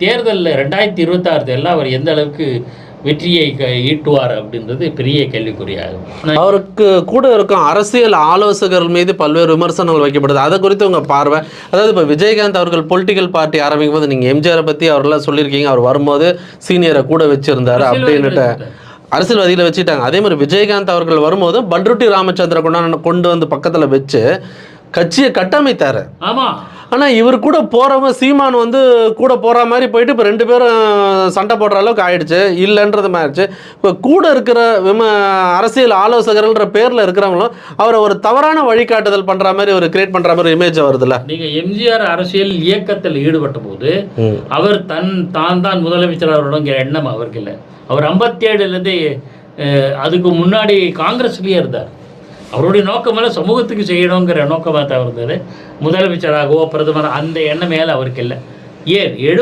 தேர்தலில் ரெண்டாயிரத்தி இருபத்தாறு தேர்தலில் அவர் எந்த அளவுக்கு வெற்றியை ஈட்டுவார் அப்படின்றது பெரிய கேள்விக்குறியாகும். அவருக்கு கூட இருக்கும் அரசியல் ஆலோசகர்கள் மீது பல்வேறு விமர்சனங்கள் வைக்கப்படுது. அதை குறித்து உங்க பார்வை? அதாவது இப்போ விஜயகாந்த் அவர்கள் பொலிட்டிக்கல் பார்ட்டி ஆரம்பிக்கும் போது நீங்க எம்ஜிஆரை பத்தி அவரெல்லாம் சொல்லியிருக்கீங்க. அவர் வரும்போது சீனியரை கூட வச்சிருந்தாரு அப்படின்னுட்டு. அரசியல்வாதிகளை வச்சுட்டாங்க. அதே மாதிரி விஜயகாந்த் அவர்கள் வரும்போது பண்ருட்டி ராமச்சந்திர கொண்டாந்து கொண்டு வந்து பக்கத்துல வச்சு கட்சியை கட்டமைத்தாரு. ஆமா. ஆனா இவர் கூட போறவங்க சீமான் வந்து கூட போற மாதிரி போயிட்டு இப்போ ரெண்டு பேரும் சண்டை போடுற அளவுக்கு ஆயிடுச்சு இல்லைன்றது மாதிரி ஆயிடுச்சு. இப்போ கூட இருக்கிற விம அரசியல் ஆலோசகர்கள்ன்ற பேர்ல இருக்கிறவங்களும் அவரை ஒரு தவறான வழிகாட்டுதல் பண்ற மாதிரி ஒரு கிரியேட் பண்ற மாதிரி இமேஜ் வருதுல்ல? நீங்க எம்ஜிஆர் அரசியல் இயக்கத்தில் ஈடுபட்ட போது அவர் தன் தான் தான் முதலமைச்சர் அவருடைய எண்ணம் அவருக்கு இல்லை அவர் ஐம்பத்தி ஏழுலேருந்து அதுக்கு முன்னாடி காங்கிரஸ்லயே இருந்தார். அவருடைய நோக்கமெல்லாம் சமூகத்துக்கு செய்யணுங்கிற நோக்கமாக தான் முதலமைச்சராகவோ பிரதமர் அந்த எண்ணம் மேலே அவருக்கு இல்லை. ஏன்? எழு